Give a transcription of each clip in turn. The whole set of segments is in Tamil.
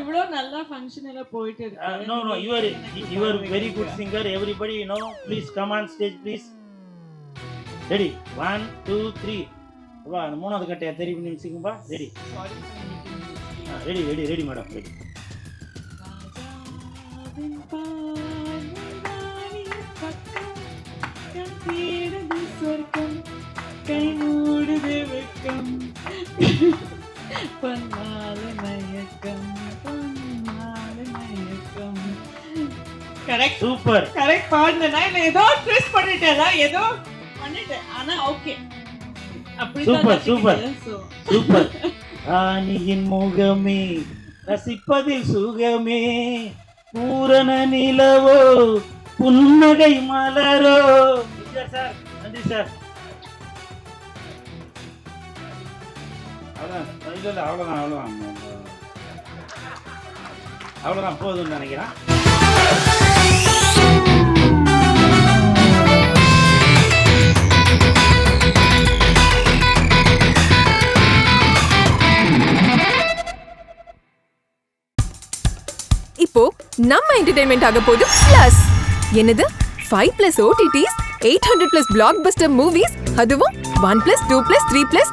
இவ்வளோ நல்லா ஃபங்க்ஷன் எல்லாம் போயிட்டு இருக்கு Uh, no, no, you are you are very good singer. Everybody, you know, please come on stage, please. Ready? One, two, three. வா அந்த மூணாவது கட்டையா தெரியும் நிமிஷங்கப்பா ready ready ready ready madam ready சொர்க்கம், கை மூடுது வெட்கம். பொன்னால மயக்கம், பொன்னால மயக்கம். Correct, சூப்பர் correct பாடுனேனா? இல்ல ஏதோ twist பண்ணிட்டேனா? ஏதோ பண்ணிட்டேன். ஆனா super. கத்துக்கிட்டேன். So, சூப்பர் ராணியின் முகமே ரசிப்பதில் சுகமே பூரண நிலவோ புன்னகை மலரோ சார் நன்றி சார் இல்லை இல்லை அவ்வளோதான் அவ்வளோதான். அவ்வளோதான் போதும்னு நினைக்கிறேன். இப்போ நம்ம என்டர்டைன்மெண்ட் ஆக போது பிளஸ் என்னது? Five plus OTTs eight hundred plus blockbuster movies அதுவும் one plus two plus three plus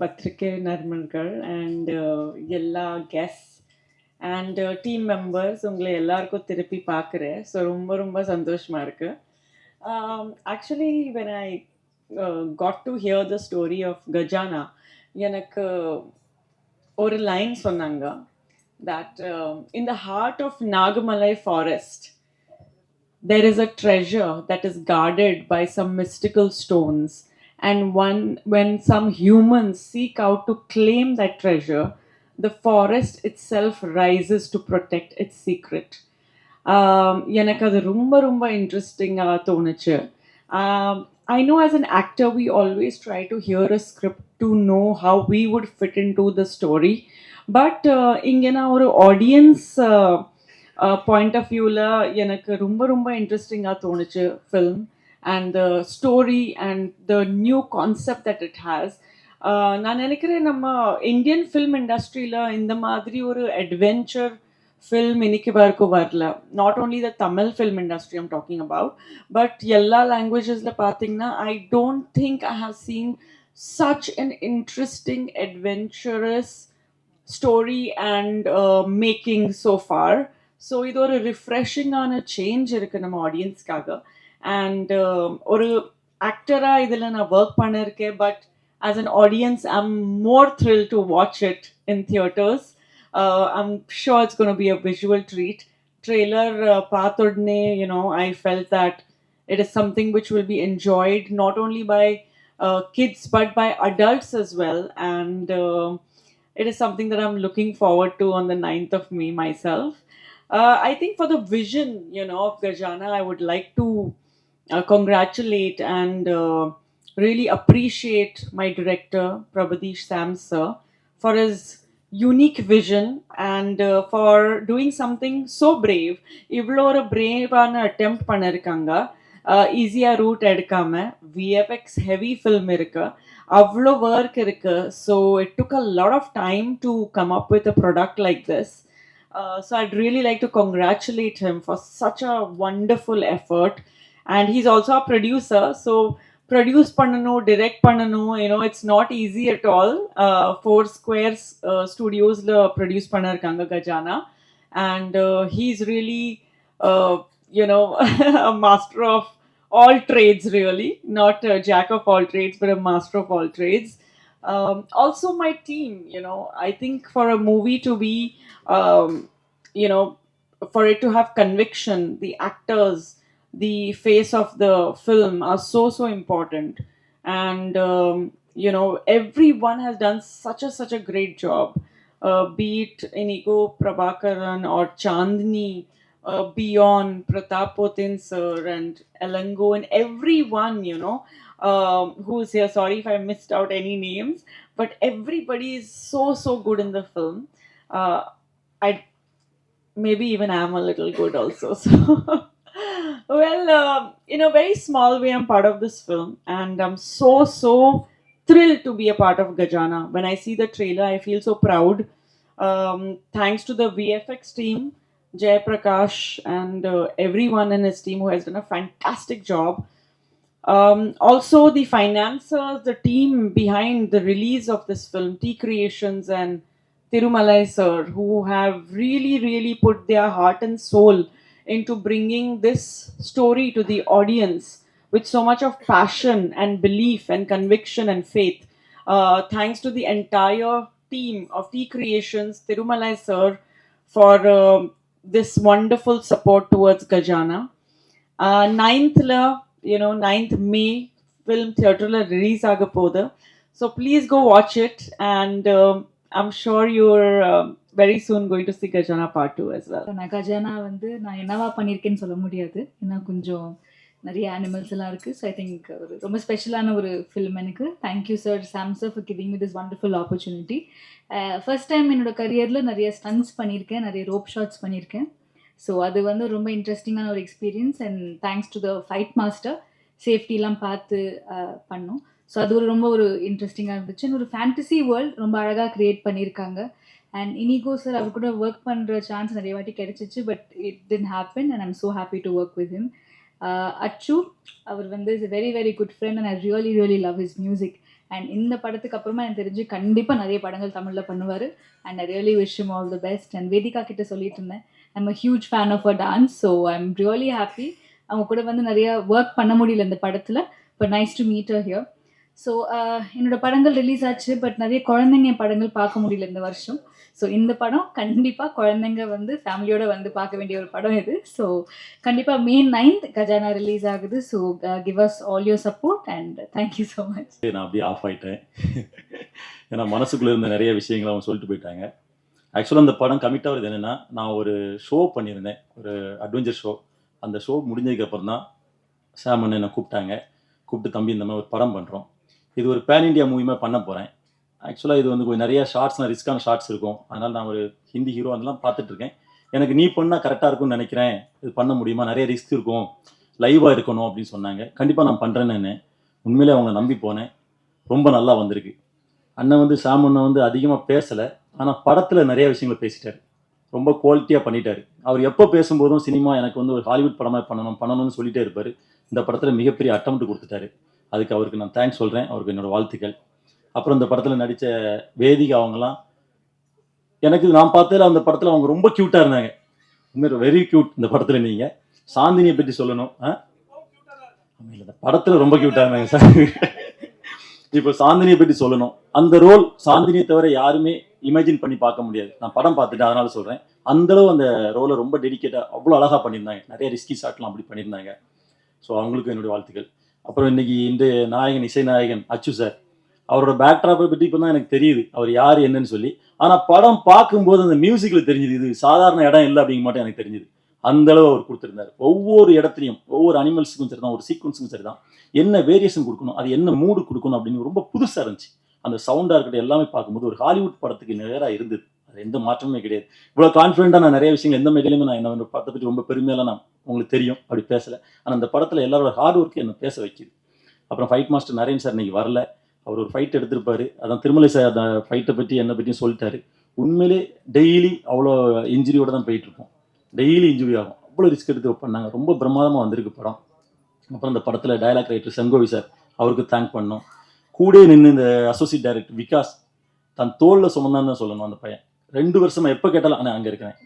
பத்திரிகை நர்மன்கள் அண்ட் uh, எல்லா கெஸ்ட் அண்ட் டீம் மெம்பர்ஸ் உங்களை எல்லாருக்கும் திருப்பி பார்க்குறேன். ஸோ ரொம்ப ரொம்ப சந்தோஷமாக இருக்குது actually when I got to hear the story of Gajana எனக்கு ஒரு லைன் சொன்னாங்க that in the heart of Nagamalai forest there is a treasure that is guarded by some mystical stones and one when some humans seek out to claim that treasure the forest itself rises to protect its secret. Um, எனக்கு அது ரொம்ப ரொம்ப இன்ட்ரெஸ்டிங்காக தோணுச்சு. I know as an actor we always try to hear a script to know how we would fit in to the story but இங்கே நான் ஒரு ஆடியன்ஸ் பாயிண்ட் ஆஃப் வியூவில் எனக்கு ரொம்ப ரொம்ப இன்ட்ரெஸ்டிங்காக தோணுச்சு film and the story and the new concept that it has நான் நினைக்கிறேன் நம்ம இந்தியன் ஃபில்ம் இண்டஸ்ட்ரியில் இந்த மாதிரி ஒரு அட்வென்ச்சர் ஃபில்ம் இன்னைக்கு வரைக்கும் வரல. Not only the Tamil film industry I'm talking about but எல்லா லாங்குவேஜஸில் பார்த்தீங்கன்னா I don't think I have seen such an interesting adventurous story and uh, making so far. So இது ஒரு ரிஃப்ரெஷிங்கான சேஞ்ச் இருக்குது நம்ம ஆடியன்ஸ்க்காக அண்ட் ஒரு ஆக்டராக இதில் நான் ஒர்க் பண்ணியிருக்கேன் but as an audience I'm more thrill to watch it in theatres I'm sure it's gonna be a visual treat trailer பார்த்த உடனே you know I fell that it is something which will be enjoyed not only by uh, kids but by adults as well and uh, it is something that i'm looking forward to on the 9th of may myself uh, i think for the vision you know of gajana i would like to uh, congratulate and uh, really appreciate my director prabhadish sam sir for his unique vision and uh, for doing something so brave இவ்வளோ ஒரு பிரேவான அட்டெம்ப்ட் பண்ணியிருக்காங்க ஈஸியாக ரூட் எடுக்காம விஎஃப்எக்ஸ் ஹெவி ஃபில்ம் இருக்கு அவ்வளோ ஒர்க் இருக்கு so it took a lot of time to come up with a product like this so I'd really like to congratulate him for such a wonderful effort and he's also a producer. So produce panano, direct panano, you know it's not easy at all. Uh, four squares uh, studios la produce panarkanga gajana. And uh, he's really uh, you know a master of all trades really. Not a jack of all trades but a master of all trades. Um, also my team you know i think for a movie to be um, you know for it to have conviction the actors the face of the film are so so important and um, you know everyone has done such a such a great job uh, be it Inigo Prabhakaran or Chandni uh, Beyond, Pratap Potin sir, and Elango, and everyone, you know, um, who's here. Sorry if I missed out any names, but everybody is so, so good in the film. Uh, I maybe even I'm a little good also. So, well, um in a very small way, I'm part of this film, and I'm so, so thrilled to be a part of Gajana. When I see the trailer, I feel so proud. Um, thanks to the VFX team, Jay Prakash, and uh, everyone in his team who has done a fantastic job. Um, also, the financiers, the team behind the release of this film, T Creations and Tirumalai sir, who have really, really put their heart and soul into bringing this story to the audience with so much of passion and belief and conviction and faith. Uh, thanks to the entire team of Tea Creations, Tirumalai sir, for uh, this wonderful support towards Gajana. Uh, 9th, la, you know, 9th May, film theatre release agapoda. So please go watch it and um, I'm sure you're. Um, very soon going to see Gajana part 2 as well. நான் கஜானா வந்து நான் என்னவா பண்ணியிருக்கேன்னு சொல்ல முடியாது. ஏன்னா கொஞ்சம் நிறைய அனிமல்ஸ் எல்லாம் இருக்குது ஸோ ஐ திங்க் ஒரு ரொம்ப ஸ்பெஷலான ஒரு ஃபிலிம் எனக்கு. Thank you sir Sam sir for giving me this wonderful opportunity first time என்னோட கரியரில் நிறைய ஸ்டன்ஸ் பண்ணியிருக்கேன். நிறைய ரோப் ஷாட்ஸ் பண்ணியிருக்கேன். ஸோ அது வந்து ரொம்ப இன்ட்ரெஸ்டிங்கான ஒரு experience and thanks to the fight master சேஃப்டிலாம் பார்த்து uh, பண்ணோம். ஸோ அது ஒரு ரொம்ப ஒரு இன்ட்ரெஸ்டிங்காக இருந்துச்சு. ஒரு ஃபேண்டசி வேர்ல்ட் ரொம்ப அழகாக க்ரியேட் பண்ணியிருக்காங்க. அண்ட் இனிகோ சார் அவர் கூட ஒர்க் பண்ணுற சான்ஸ் நிறைய வாட்டி கிடைச்சிச்சு but it didn't happen and I'm so happy to work with him Achu அவர் வந்து is very very good friend and I really really love his music and இந்த படத்துக்கு அப்புறமா எனக்கு தெரிஞ்சு கண்டிப்பாக நிறைய படங்கள் தமிழில் பண்ணுவார். And I really wish him all the best and Vedika கிட்ட சொல்லிட்டு இருந்தேன். I'm a huge fan of a dance so I am really happy அவங்க கூட வந்து நிறைய ஒர்க் பண்ண முடியல இந்த படத்தில் but nice to meet her so என்னோட படங்கள் ரிலீஸ் ஆச்சு பட் நிறைய குழந்தைங்க படங்கள் பார்க்க முடியல இந்த வருஷம். ஸோ இந்த படம் கண்டிப்பாக குழந்தைங்க வந்து ஃபேமிலியோட வந்து பார்க்க வேண்டிய ஒரு படம் இது. ஸோ கண்டிப்பாக மே நைன்த் கஜானா ரிலீஸ் ஆகுது. So give us all your support and thank you so much நான் அப்படியே ஆஃப் ஆயிட்டேன். ஏன்னா மனசுக்குள்ளே இருந்த நிறைய விஷயங்களை அவங்க சொல்லிட்டு போயிட்டாங்க. ஆக்சுவலாக அந்த படம் கமிட் ஆகுறது என்னென்னா நான் ஒரு ஷோ பண்ணியிருந்தேன். ஒரு அட்வென்ச்சர் ஷோ அந்த ஷோ முடிஞ்சதுக்கப்புறம் தான் சாமன் என்னை கூப்பிட்டாங்க. கூப்பிட்டு தம்பி இந்த மாதிரி ஒரு படம் பண்ணுறோம் இது ஒரு பேன் இண்டியா மூவியமாக பண்ண போகிறேன் ஆக்சுவலாக இது வந்து கொஞ்சம் நிறைய ஷார்ட்ஸ்லாம் ரிஸ்க்கான ஷார்ட்ஸ் இருக்கும். அதனால் நான் ஒரு ஹிந்தி ஹீரோ அதெல்லாம் பார்த்துட்டு இருக்கேன். எனக்கு நீ பண்ணால் கரெக்டாக இருக்கும்னு நினைக்கிறேன். இது பண்ண முடியுமா? நிறைய ரிஸ்க் இருக்கும். லைவாக இருக்கணும் அப்படின்னு சொன்னாங்க. கண்டிப்பாக நான் பண்ணுறேன்னு உண்மையிலே அவங்க நம்பி போனேன். ரொம்ப நல்லா வந்திருக்கு. அண்ணன் வந்து சாம் அண்ணன் வந்து அதிகமாக பேசலை. ஆனால் படத்தில் நிறைய விஷயங்களை பேசிட்டார். ரொம்ப குவாலிட்டியாக பண்ணிட்டார். அவர் எப்போ பேசும்போதும் சினிமா எனக்கு வந்து ஒரு ஹாலிவுட் படமாக பண்ணணும் பண்ணணும்னு சொல்லிட்டே இருப்பார். இந்த படத்தில் மிகப்பெரிய அட்டம்ப்ட் கொடுத்துட்டாரு. அதுக்கு அவருக்கு நான் தேங்க்ஸ் சொல்கிறேன் அவருக்கு என்னோடய வாழ்த்துக்கள். அப்புறம் இந்த படத்தில் நடித்த வேதிகா அவங்கலாம். எனக்கு நான் பார்த்ததில் அந்த படத்தில் அவங்க ரொம்ப க்யூட்டாக இருந்தாங்க. உண்மையில வெரி க்யூட் இந்த படத்தில் நீங்கள் சாந்தினியை பற்றி சொல்லணும். ஆ? இல்லை இந்த படத்தில் ரொம்ப க்யூட்டாக இருந்தாங்க சார். இப்போ சாந்தினியை பற்றி சொல்லணும். அந்த ரோல் சாந்தினியை தவிர யாருமே இமேஜின் பண்ணி பார்க்க முடியாது. நான் படம் பார்த்துட்டு அதனால சொல்கிறேன் அந்தளவு அந்த ரோலை ரொம்ப டெடிக்கேட்டாக அவ்வளோ அழகாக பண்ணியிருந்தாங்க. நிறைய ரிஸ்கி ஷாட்லாம் அப்படி பண்ணியிருந்தாங்க. ஸோ அவங்களுக்கும் என்னுடைய வாழ்த்துக்கள். அப்புறம் இன்னைக்கு இந்த நாயகன் இசை நாயகன் அச்சு சார். அவரோட பேக்ட்ராப்பை பற்றி இப்போ தான் எனக்கு தெரியுது. அவர் யார் என்னன்னு சொல்லி. ஆனால் படம் பார்க்கும்போது அந்த மியூசிக்கில் தெரிஞ்சுது இது சாதாரண இடம் இல்லை அப்படிங்க மட்டும் எனக்கு தெரிஞ்சுது. அந்த அளவு அவர் கொடுத்துருந்தார். ஒவ்வொரு இடத்துலையும் ஒவ்வொரு அனிமல்ஸுக்கும் சரி தான் ஒரு சீக்வன்ஸுக்கும் சரி தான் என்ன வேரியேஷன் கொடுக்கணும் அது என்ன மூடு கொடுக்கணும் அப்படின்னு ரொம்ப புதுசாக இருந்துச்சு. அந்த சவுண்டாக இருக்கட்டும் எல்லாமே பார்க்கும்போது ஒரு ஹாலிவுட் படத்துக்கு நேராக இருந்தது. அது எந்த மாற்றமே கிடையாது. இவ்வளோ கான்ஃபிடென்ட்டாக நான் நிறைய விஷயங்கள் எந்த மேடையிலுமே நான் என்ன படத்தை பற்றி ரொம்ப பெருமையெல்லாம் நான் உங்களுக்கு தெரியும் அப்படி பேசலை. ஆனால் அந்த படத்தில் எல்லாரோட ஹார்ட் ஒர்க்கு என்னை பேச வைக்கிது. அப்புறம் ஃபைட் மாஸ்டர் நரேன் சார் இன்னைக்கு வரல. அவர் ஒரு ஃபைட் எடுத்திருப்பாரு. அதான் திருமலை சார் அந்த ஃபைட்டை பற்றி என்னை பற்றியும் சொல்லிட்டாரு. உண்மையிலே டெய்லி அவ்வளோ இன்ஜுரியோடு தான் போயிட்டுருப்போம் டெய்லி இன்ஜுரி ஆகும். அவ்வளோ ரிஸ்க் எடுத்து பண்ணாங்க. ரொம்ப பிரமாதமாக வந்திருக்கு படம். அப்புறம் இந்த படத்தில் டயலாக் ரைட்டர் செங்கோவி சார் அவருக்கு தேங்க் பண்ணோம். கூட நின்று இந்த அசோசியேட் டைரக்டர் விகாஸ் தன் தோளில் சுமந்தான்னு தான் சொல்லணும் அந்த பையன். ரெண்டு வருஷமாக எப்போ கேட்டாலும் ஆனால் அங்கே இருக்கிறேன்.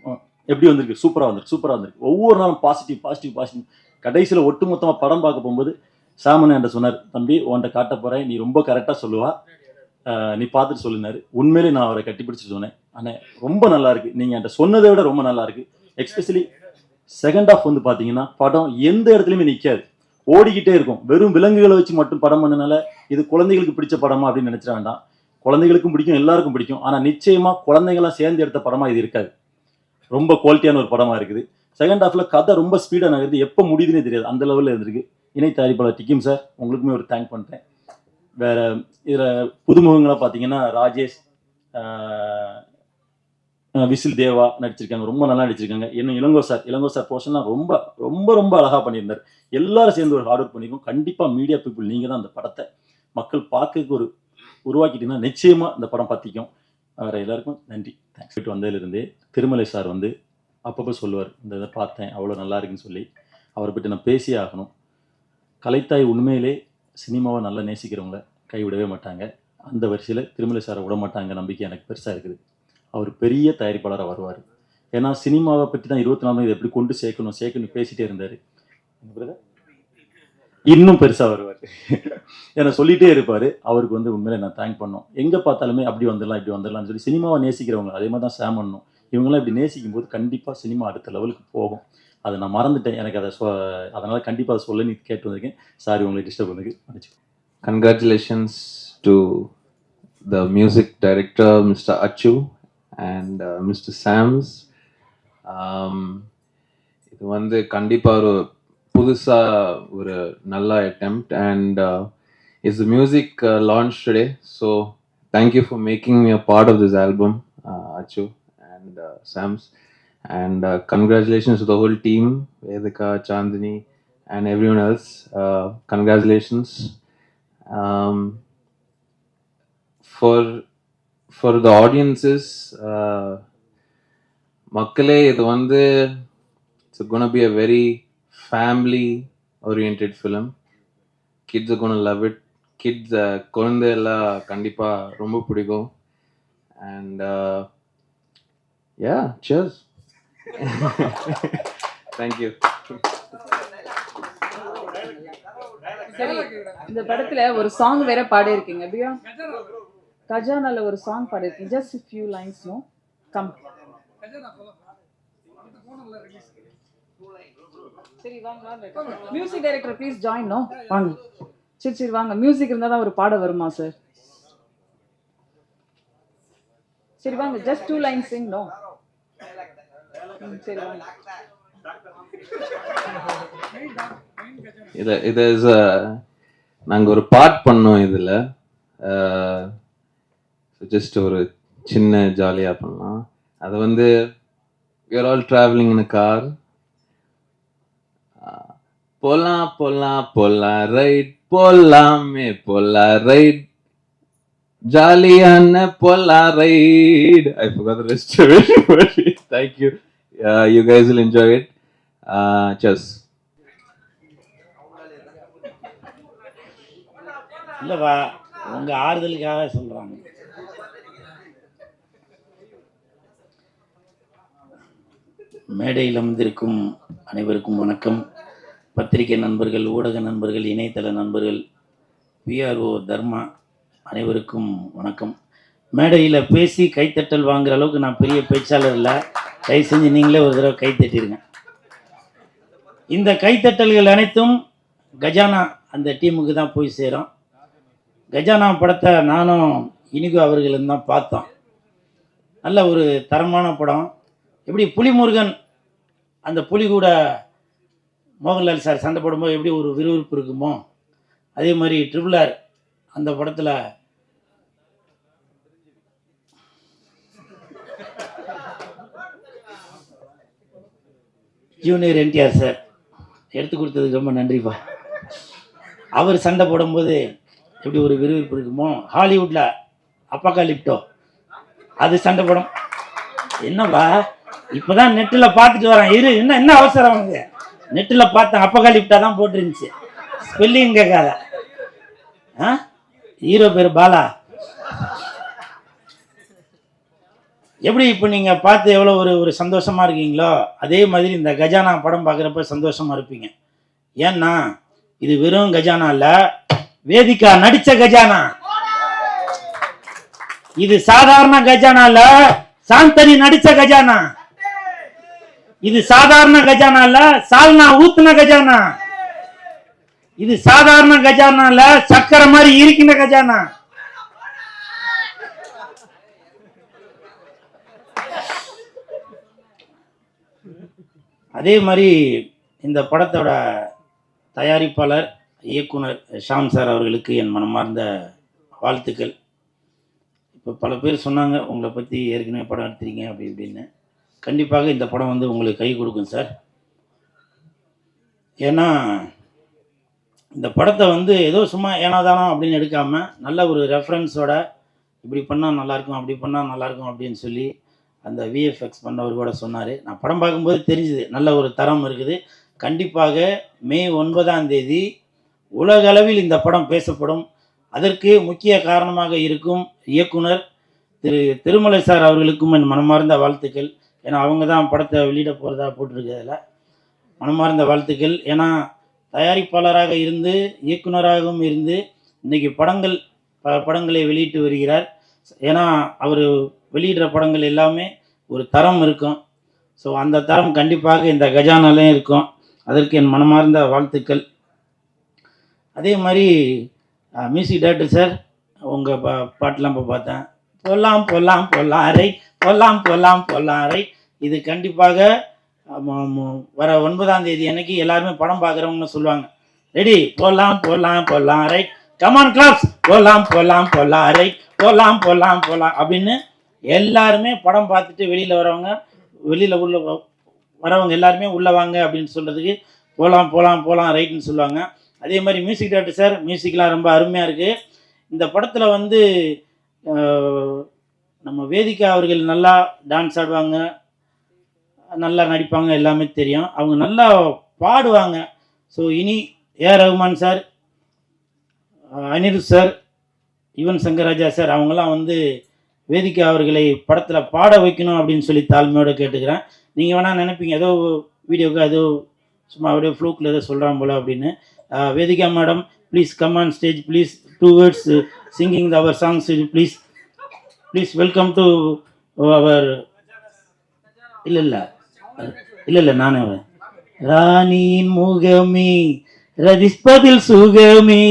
எப்படி வந்திருக்கு? சூப்பராக வந்திருக்கு. சூப்பராக வந்திருக்கு. ஒவ்வொரு நாளும் பாசிட்டிவ் பாசிட்டிவ் பாசிட்டிவ் கடைசியில் ஒட்டுமொத்தமாக படம் பார்க்க போகும்போது சாமன் என்கிட்ட சொன்னார் தம்பி உன்ட்ட காட்ட போகிறேன் நீ ரொம்ப கரெக்டாக சொல்லுவா. நீ பார்த்துட்டு சொல்லினாரு. உண்மையிலே நான் அவரை கட்டிப்பிடிச்சு சொன்னேன். ஆனால் ரொம்ப நல்லா இருக்கு. நீங்கள் என்கிட்ட சொன்னதை விட ரொம்ப நல்லா இருக்கு. எக்ஸ்பெஷலி செகண்ட் ஹாஃப் வந்து பார்த்தீங்கன்னா படம் எந்த இடத்துலையுமே நிற்காது ஓடிக்கிட்டே இருக்கும். வெறும் விலங்குகளை வச்சு மட்டும் படம் பண்ணனால இது குழந்தைகளுக்கு பிடிச்ச படமா அப்படின்னு நினச்சிட வேண்டாம். குழந்தைகளுக்கும் பிடிக்கும் எல்லாருக்கும் பிடிக்கும். ஆனால் நிச்சயமாக குழந்தைங்களாம் சேர்ந்து எடுத்த படமாக இது இருக்காது. ரொம்ப குவாலிட்டியான ஒரு படமாக இருக்குது. செகண்ட் ஹாஃப்ல கதை ரொம்ப ஸ்பீடாக நகருது எப்போ முடியுதுன்னே தெரியாது. அந்த லெவலில் இருந்திருக்கு. இணை தயாரிப்பாளர் டிக்கிம் சார். உங்களுக்குமே ஒரு தேங்க் பண்ணுறேன் வேறு இதில் புதுமுகங்களாக பார்த்தீங்கன்னா ராஜேஷ் விசில் தேவா நடிச்சிருக்காங்க. ரொம்ப நல்லா நடிச்சிருக்காங்க. இன்னும் இளங்கோ சார் இளங்கோ சார் போர்ஷன்லாம் ரொம்ப ரொம்ப ரொம்ப அழகாக பண்ணியிருந்தார். எல்லாரும் சேர்ந்து ஒரு ஹார்ட் ஒர்க் பண்ணியிருக்கோம் கண்டிப்பாக மீடியா பீப்புள் நீங்கள் தான் அந்த படத்தை மக்கள் பார்க்கறதுக்கு ஒரு உருவாக்கிட்டீங்கன்னா நிச்சயமாக இந்த படம் பற்றிக்கும் வேறு எல்லாருக்கும் நன்றி. தேங்க்ஸ் போயிட்டு வந்ததுலேருந்தே திருமலை சார் வந்து அப்பப்போ சொல்லுவார். இந்த இதை பார்த்தேன் அவ்வளோ நல்லா இருக்குன்னு சொல்லி. அவரை பற்றி நான் பேசியே ஆகணும். கலைத்தாய் உண்மையிலே சினிமாவை நல்லா நேசிக்கிறவங்கள கைவிடவே மாட்டாங்க. அந்த வரிசையில் திருமலை சாரை விட மாட்டாங்க நம்பிக்கை எனக்கு பெருசாக இருக்குது. அவர் பெரிய தயாரிப்பாளராக வருவார். ஏன்னா சினிமாவை பற்றி தான் இருபத்தி நாலு இதை எப்படி கொண்டு சேர்க்கணும் சேர்க்கணும் பேசிகிட்டே இருந்தார். இன்னும் பெருசாக வருவார். ஏன்னா சொல்லிகிட்டே இருப்பார். அவருக்கு வந்து உண்மையிலே நான் தேங்க் பண்ணோம். எங்கே பார்த்தாலுமே அப்படி வந்துடலாம் இப்படி வந்துடலாம்னு சொல்லி சினிமாவை நேசிக்கிறவங்க அதே மாதிரி தான் சாம் பண்ணணும் இவங்கெல்லாம் இப்படி நேசிக்கும் போது கண்டிப்பாக சினிமா அடுத்த லெவலுக்கு போகும். அதை நான் மறந்துட்டேன் எனக்கு அதை சொ அதனால் கண்டிப்பாக அதை சொல்லி கேட்டு வந்திருக்கேன் சாரி உங்களை disturb பண்ணுக்கு congratulations to the music director mister Achu and mister Sams இது வந்து கண்டிப்பாக ஒரு புதுசாக ஒரு நல்ல attempt and is music launch today so thank you for making me a part of this album Achu and Sams and uh, sams and uh, congratulations to the whole team vedika chandini and everyone else uh, congratulations um, for for the audiences uh, மக்களே இது வந்து it's gonna be a very family oriented film kids are gonna love it kids uh, குழந்தை எல்லாம் கண்டிப்பா ரொம்ப பிடிக்கும் and uh, yeah cheers Thank you சரி இந்த படத்துல ஒரு சாங் வேற பாடி இருக்கீங்க அப்படியா கஜானால ஒரு சாங் பாடி இருக்கீங்க just few lines no come சரி வாங்க music director please join no வாங்க. சரி சரி வாங்க. மியூசிக் இருந்தா தான் ஒரு பாட வருமா சார் சரி வாங்க. Just two lines sing no இது இது இஸ் நாங்கள் ஒரு பார்ட் பண்ணோம் இதில். ஜஸ்ட் ஒரு சின்ன ஜாலியாக பண்ணலாம். அது வந்து you're all travelling in car போலாம் போலாம் போலாம் ரைட் போலாமே போலாம் ரைட் ஜாலியான போலாம் right I forgot the rest of it. Thank you. uh, Uh, you guys will enjoy it. Uh, cheers. இல்லைப்பா உங்கள் ஆறுதலுக்காக சொல்கிறாங்க மேடையில் அமர்ந்திருக்கும் அனைவருக்கும் வணக்கம். பத்திரிகை நண்பர்கள் ஊடக நண்பர்கள் இணையதள நண்பர்கள் விஆர்ஓ தர்மா அனைவருக்கும் வணக்கம். மேடையில் பேசி கைத்தட்டல் வாங்குற அளவுக்கு நான் பெரிய பேச்சாளர் இல்லை. தயவு செஞ்சு நீங்களே ஒரு தடவை கைத்தட்டிருங்க. இந்த கைத்தட்டல்கள் அனைத்தும் கஜானா அந்த டீமுக்கு தான் போய் சேரும். கஜானா படத்தை நானும் இனிகு அவர்களும் தான் பார்த்தோம். நல்ல ஒரு தரமான படம். எப்படி புலிமுருகன் அந்த புலி கூட மோகன்லால் சார் சண்டை போடும்போது எப்படி ஒரு விறுவிறுப்பு இருக்குமோ அதே மாதிரி ட்ரிபிள் ஆர் அந்த படத்தில் ஜூனியர் என்டிஆர் சார் எடுத்து கொடுத்ததுக்கு ரொம்ப நன்றிப்பா. அவர் சண்டை போடும்போது எப்படி ஒரு விறுவிறுப்பு இருக்குமோ ஹாலிவுட்டில் அப்பாக்கா லிப்டோ அது சண்டை படம். என்னப்பா இப்போதான் நெட்டில் பார்த்துட்டு வரேன். இரு என்ன என்ன அவசரம் அவனுக்கு நெட்டில் பார்த்தேன் அப்பக்கா லிப்டா தான் போட்டுருந்துச்சு. ஸ்பெல்லிங் கேட்காத. ஆ? ஹீரோ பேர் பாலா. எப்படி இப்போ நீங்கள் பார்த்து எவ்வளோ ஒரு ஒரு சந்தோஷமாக இருக்கீங்களோ அதே மாதிரி இந்த கஜானா படம் பார்க்குறப்ப சந்தோஷமாக இருப்பீங்க. ஏன்னா இது வெறும் கஜானா இல்லை வேதிகா நடித்த கஜானா. இது சாதாரண கஜானா இல்லை சாந்தனி நடித்த கஜானா. இது சாதாரண கஜானா இல்ல சால்னா ஊத்துன கஜானா. இது சாதாரண கஜானா இல்ல சக்கரை மாதிரி இருக்கின்ற கஜானா. அதே மாதிரி இந்த படத்தோட தயாரிப்பாளர் இயக்குனர் ஷாம் சார் அவர்களுக்கு என் மனமார்ந்த வாழ்த்துக்கள். இப்போ பல பேர் சொன்னாங்க உங்களை பற்றி ஏற்கனவே படம் எடுத்துறீங்க அப்படி இப்படின்னு. கண்டிப்பாக இந்த படம் வந்து உங்களுக்கு கை கொடுக்கும் சார். ஏன்னா இந்த படத்தை வந்து ஏதோ சும்மா ஏனாதானோ அப்படின்னு எடுக்காமல் நல்ல ஒரு ரெஃபரன்ஸோட இப்படி பண்ணால் நல்லாயிருக்கும் அப்படி பண்ணால் நல்லாயிருக்கும் அப்படின்னு சொல்லி அந்த விஎஃப்எக்ஸ் பண்ணவர் கூட சொன்னார். நான் படம் பார்க்கும்போது தெரிஞ்சுது. நல்ல ஒரு தரம் இருக்குது. கண்டிப்பாக மே ஒன்பதாம் தேதி உலகளவில் இந்த படம் பேசப்படும். அதற்கு முக்கிய காரணமாக இருக்கும் இயக்குனர் திரு திருமலை சார் அவர்களுக்கும் என் மனமார்ந்த வாழ்த்துக்கள். ஏன்னா அவங்க தான் படத்தை வெளியிட போகிறதா போட்டிருக்கிறதுல. மனமார்ந்த வாழ்த்துக்கள். ஏன்னா தயாரிப்பாளராக இருந்து இயக்குனராகவும் இருந்து இன்றைக்கி படங்கள் ப படங்களை வெளியிட்டு வருகிறார். ஏன்னா அவர் வெளியிடுற படங்கள் எல்லாமே ஒரு தரம் இருக்கும் ஸோ அந்த தரம் கண்டிப்பாக இந்த கஜானாலையும் இருக்கும் அதற்கு என் மனமார்ந்த வாழ்த்துக்கள் அதே மாதிரி மியூசிக் டேரக்டர் சார் உங்கள் பா பாட்டெலாம் இப்போ பார்த்தேன் பொல்லாம் பொல்லாம் பொல்லாரை பொல்லாம் பொல்லாம் பொல்லாரை இது கண்டிப்பாக வர ஒன்பதாம் தேதி அன்னைக்கு எல்லாருமே படம் பார்க்குறவங்கன்னு சொல்லுவாங்க ரெடி போலாம் போடலாம் போடலாம் ரைட் கமான் கிளாஸ் போலாம் போடலாம் போலாம் ரைட் போடலாம் போடலாம் போலாம் அப்படின்னு எல்லாருமே படம் பார்த்துட்டு வெளியில் வரவங்க வெளியில் உள்ள வரவங்க எல்லாருமே உள்ளே வாங்க அப்படின்னு சொல்கிறதுக்கு போகலாம் போகலாம் போகலாம் ரைட்டுன்னு சொல்லுவாங்க. அதே மாதிரி மியூசிக் டேரக்டர் சார் மியூசிக்லாம் ரொம்ப அருமையாக இருக்குது இந்த படத்தில் வந்து நம்ம வேதிகா அவர்கள் நல்லா டான்ஸ் ஆடுவாங்க நல்லா நடிப்பாங்க எல்லாமே தெரியும். அவங்க நல்லா பாடுவாங்க. ஸோ இனி A Rahman sir Anirudh sir Yuvan Shankar Raja sir அவங்களாம் வந்து வேதிகா அவர்களை படத்தில் பாட வைக்கணும் அப்படின்னு சொல்லி தாழ்மையோடு கேட்டுக்கிறேன் நீங்கள் வேணால் நினைப்பீங்க ஏதோ வீடியோக்கு ஏதோ சும்மா அப்படியே ஃப்ளூக்கில் ஏதோ சொல்கிறான் போல அப்படின்னு Vedika madam please come on stage please two words singing our songs please please welcome to our இல்லை இல்லை இல்லை இல்லை நானே வரேன். ராணியின் முகமே ரதிஸ்பதில் சுகமே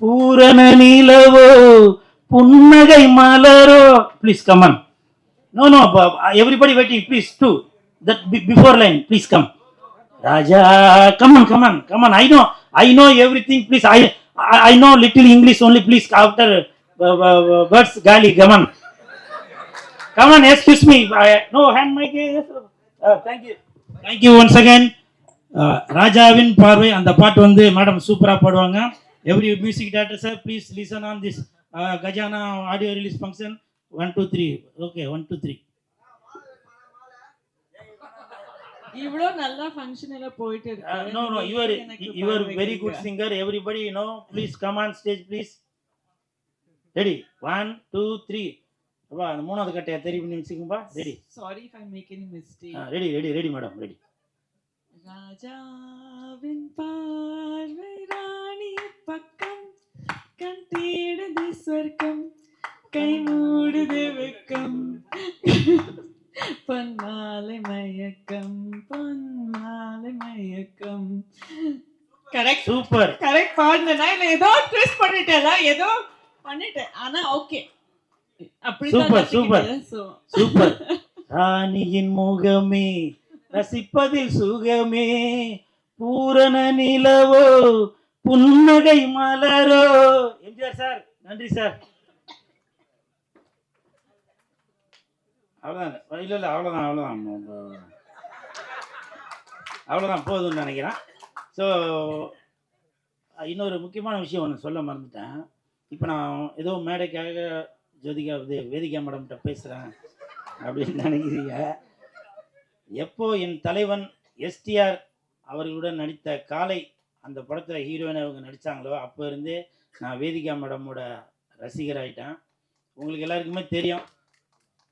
பூரண நிலவோ புன்னகை மலரோ. Please come on no no everybody waiting please two that before line please come Raja come on come on come on I know I know everything please I I know little English only please after words காலி come on come on excuse me no hand mic thank you thank you once again ராஜாவின் பார்வை அந்த பாட்டு வந்து மேடம் சூப்பராக பாடுவாங்க. Every music director sir please listen on this Gajana audio release function one two three okay one two three இவ்வளோ நல்லா ஃபங்க்ஷன் எல்லாம் போயிட்டு இருக்கு. No no your your very good. Singer everybody no please come on stage please ready one two three அப்பா அந்த மூணாவது கட்டையை தெரியும் நிமிஷங்கப்பா. Ready Sorry if I make any mistake. Ready ready ready madam ready ராஜாவின் பார்வை ராணி பக்கம். கண் தேடுது சொர்க்கம். கை மூடுது வெக்கம். பொன்னாலை மயக்கம் பொன்னாலை மயக்கம். கரெக்ட் சூப்பர் கரெக்ட் பாடினா இல்ல ஏதோ ட்விஸ்ட் பண்ணிட்டேல ஏதோ பண்ணிட்டேன். ஆனா ஓகே. கத்துக்கிட்டேன். So, சூப்பர் ராணியின் முகமே ரசிப்பதில் சுகமே. பூரண நிலவோ புன்னகை மலரோ. எம்ஜிஆர் சார் நன்றி சார். அவ்வளோதான் இல்லை இல்லை அவ்வளோதான் அவ்வளோதான் அவ்வளோதான் போதும்னு நினைக்கிறேன். ஸோ இன்னொரு முக்கியமான விஷயம் ஒன்று சொல்ல மறந்துட்டேன். இப்போ நான் ஏதோ மேடைக்காக ஜோதிகா இது வேதிகா மேடம்கிட்ட பேசுகிறேன் அப்படின்னு நினைக்கிறீங்க. எப்போ என் தலைவன் எஸ்டிஆர் அவர்களுடன் நடித்த காலை அந்த படத்தில் ஹீரோயின் அவங்க நடித்தாங்களோ அப்போ இருந்தே நான் வேதிகா மேடமோட ரசிகர் ஆயிட்டேன். உங்களுக்கு எல்லாருக்குமே தெரியும்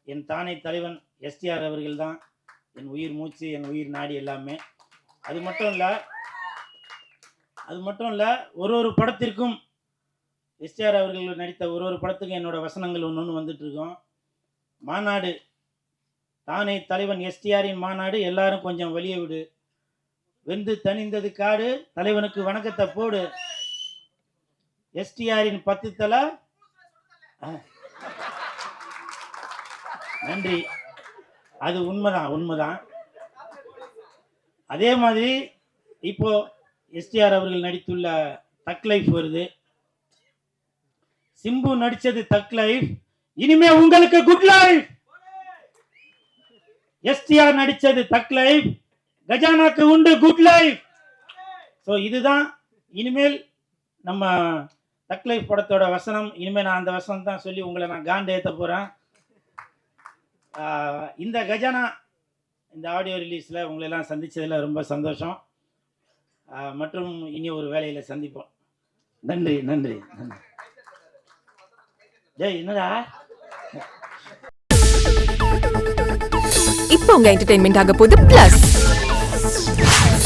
என் தானே தலைவன் எஸ்டிஆர் அவர்கள் தான் என் உயிர் மூச்சு என் உயிர் நாடி எல்லாமே. அது மட்டும் இல்லை அது மட்டும் இல்லை ஒரு ஒரு படத்திற்கும் எஸ்டிஆர் அவர்கள் நடித்த ஒரு ஒரு படத்துக்கும் என்னோடய வசனங்கள் ஒன்று ஒன்று வந்துட்டுருக்கோம் மாநாடு தானே தலைவன் எஸ்டிஆரின் மாநாடு எல்லாரும் கொஞ்சம் வெளியே விடு. வெந்து தணிந்தது காடு தலைவனுக்கு வணக்கத்தை போடு. எஸ்டிஆரின் பத்து தலை. நன்றி. அது உண்மைதான் உண்மைதான். அதே மாதிரி இப்போ எஸ்டிஆர் அவர்கள் நடித்துள்ள தக் லைஃப் வருது. சிம்பு நடிச்சது தக் லைஃப். இனிமே உங்களுக்கு குட் லைஃப். எஸ்டிஆர் நடிச்சது தக் லைஃப். கஜானாக்கு உண்டு குட் லைஃப் ஸோ இதுதான். இனிமேல் நம்ம தக் லைஃப் படத்தோட வசனம். இனிமேல் நான் அந்த வசனம் தான் சொல்லி உங்களை நான் காண்ட ஏற்ற போகிறேன் இந்த கஜானா இந்த ஆடியோ ரிலீஸில் உங்களெல்லாம் சந்தித்ததில் ரொம்ப சந்தோஷம். மற்றும் இனி ஒரு வேலையில் சந்திப்போம். நன்றி நன்றி நன்றி. ஜெய் என்னடா? இப்போ உங்க என்டர்டைன்மெண்ட் ஆக போகுது plus